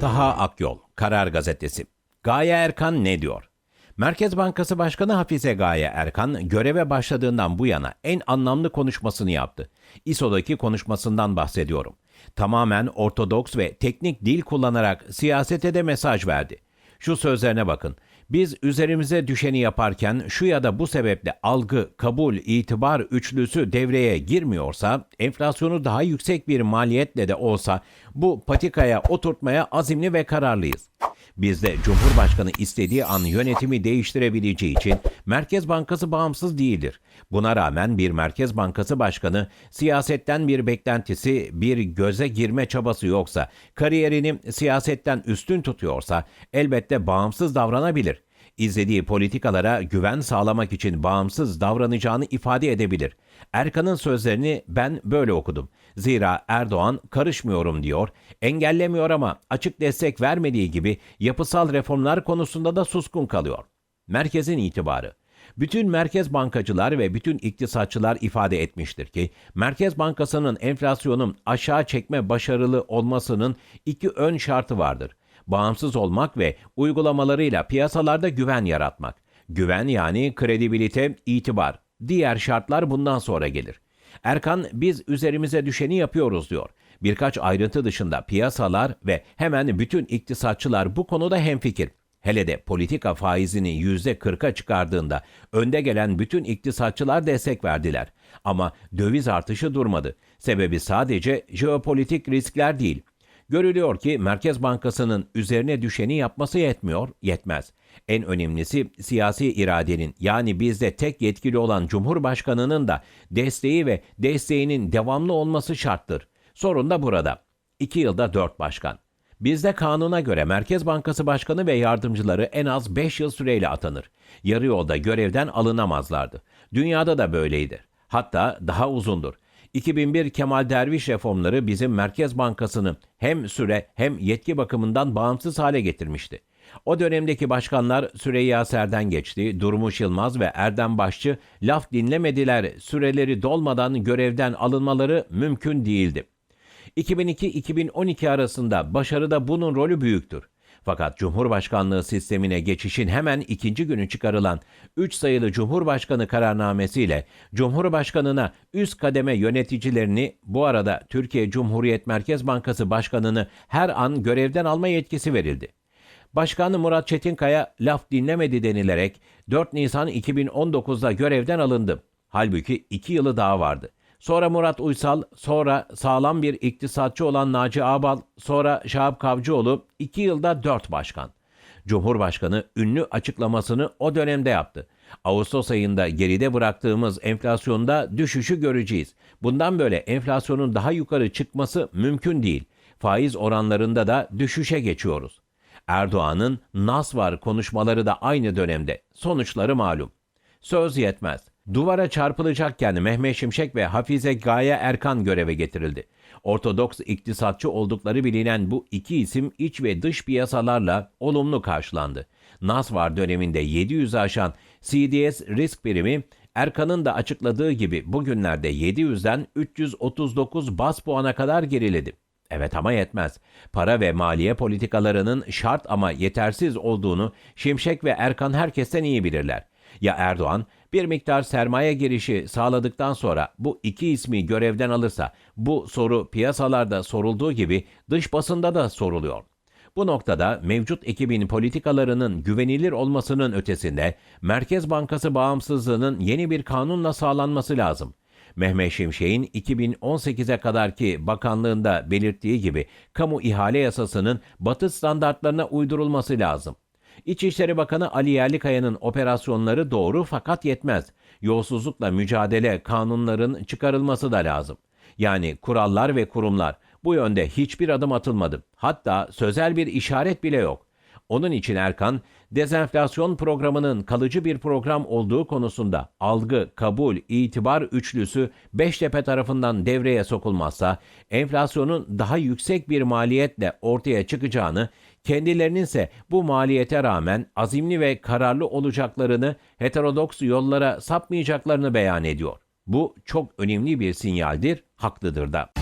Taha Akyol, Karar Gazetesi. Gaye Erkan ne diyor? Merkez Bankası Başkanı Hafize Gaye Erkan göreve başladığından bu yana en anlamlı konuşmasını yaptı. İSO'daki konuşmasından bahsediyorum. Tamamen ortodoks ve teknik dil kullanarak siyasete de mesaj verdi. Şu sözlerine bakın. Biz üzerimize düşeni yaparken şu ya da bu sebeple algı, kabul, itibar üçlüsü devreye girmiyorsa, enflasyonu daha yüksek bir maliyetle de olsa bu patikaya oturtmaya azimli ve kararlıyız. Bizde Cumhurbaşkanı istediği an yönetimi değiştirebileceği için Merkez Bankası bağımsız değildir. Buna rağmen bir Merkez Bankası Başkanı siyasetten bir beklentisi, bir göze girme çabası yoksa, kariyerini siyasetten üstün tutuyorsa elbette bağımsız davranabilir. İzlediği politikalara güven sağlamak için bağımsız davranacağını ifade edebilir. Erkan'ın sözlerini ben böyle okudum. Zira Erdoğan karışmıyorum diyor, engellemiyor ama açık destek vermediği gibi yapısal reformlar konusunda da suskun kalıyor. Merkezin itibarı. Bütün merkez bankacılar ve bütün iktisatçılar ifade etmiştir ki Merkez Bankası'nın enflasyonun aşağı çekme başarılı olmasının iki ön şartı vardır. Bağımsız olmak ve uygulamalarıyla piyasalarda güven yaratmak. Güven yani kredibilite, itibar. Diğer şartlar bundan sonra gelir. Erkan biz üzerimize düşeni yapıyoruz diyor. Birkaç ayrıntı dışında piyasalar ve hemen bütün iktisatçılar bu konuda hemfikir. Hele de politika faizini %40'a çıkardığında önde gelen bütün iktisatçılar destek verdiler. Ama döviz artışı durmadı. Sebebi sadece jeopolitik riskler değil. Görülüyor ki Merkez Bankası'nın üzerine düşeni yapması yetmiyor, yetmez. En önemlisi siyasi iradenin yani bizde tek yetkili olan Cumhurbaşkanı'nın da desteği ve desteğinin devamlı olması şarttır. Sorun da burada. İki yılda dört başkan. Bizde kanuna göre Merkez Bankası Başkanı ve yardımcıları en az 5 yıl süreyle atanır. Yarı yolda görevden alınamazlardı. Dünyada da böyleydi. Hatta daha uzundur. 2001 Kemal Derviş reformları bizim Merkez Bankası'nı hem süre hem yetki bakımından bağımsız hale getirmişti. O dönemdeki başkanlar Süreyya Ser'den geçti, Durmuş Yılmaz ve Erdem Başçı laf dinlemediler, süreleri dolmadan görevden alınmaları mümkün değildi. 2002-2012 arasında başarıda bunun rolü büyüktür. Fakat Cumhurbaşkanlığı sistemine geçişin hemen ikinci günü çıkarılan 3 sayılı Cumhurbaşkanı kararnamesiyle Cumhurbaşkanına üst kademe yöneticilerini bu arada Türkiye Cumhuriyet Merkez Bankası Başkanı'nı her an görevden alma yetkisi verildi. Başkanı Murat Çetinkaya laf dinlemedi denilerek 4 Nisan 2019'da görevden alındı. Halbuki 2 yılı daha vardı. Sonra Murat Uysal, sonra sağlam bir iktisatçı olan Naci Ağbal, sonra Şahap Kavcıoğlu 2 yılda 4 başkan. Cumhurbaşkanı ünlü açıklamasını o dönemde yaptı. Ağustos ayında geride bıraktığımız enflasyonda düşüşü göreceğiz. Bundan böyle enflasyonun daha yukarı çıkması mümkün değil. Faiz oranlarında da düşüşe geçiyoruz. Erdoğan'ın nas var konuşmaları da aynı dönemde. Sonuçları malum. Söz yetmez. Duvara çarpılacakken Mehmet Şimşek ve Hafize Gaye Erkan göreve getirildi. Ortodoks iktisatçı oldukları bilinen bu iki isim iç ve dış piyasalarla olumlu karşılandı. Nasvar döneminde 700'ü aşan CDS risk birimi Erkan'ın da açıkladığı gibi bugünlerde 700'den 339 bas puana kadar geriledi. Evet ama yetmez. Para ve maliye politikalarının şart ama yetersiz olduğunu Şimşek ve Erkan herkesten iyi bilirler. Ya Erdoğan bir miktar sermaye girişi sağladıktan sonra bu iki ismi görevden alırsa bu soru piyasalarda sorulduğu gibi dış basında da soruluyor. Bu noktada mevcut ekibin politikalarının güvenilir olmasının ötesinde Merkez Bankası bağımsızlığının yeni bir kanunla sağlanması lazım. Mehmet Şimşek'in 2018'e kadarki bakanlığında belirttiği gibi kamu ihale yasasının batı standartlarına uydurulması lazım. İçişleri Bakanı Ali Yerlikaya'nın operasyonları doğru fakat yetmez. Yolsuzlukla mücadele kanunların çıkarılması da lazım. Yani kurallar ve kurumlar bu yönde hiçbir adım atılmadı. Hatta sözel bir işaret bile yok. Onun için Erkan, dezenflasyon programının kalıcı bir program olduğu konusunda algı, kabul, itibar üçlüsü Beştepe tarafından devreye sokulmazsa enflasyonun daha yüksek bir maliyetle ortaya çıkacağını, kendilerinin ise bu maliyete rağmen azimli ve kararlı olacaklarını, heterodoks yollara sapmayacaklarını beyan ediyor. Bu çok önemli bir sinyaldir, haklıdır da.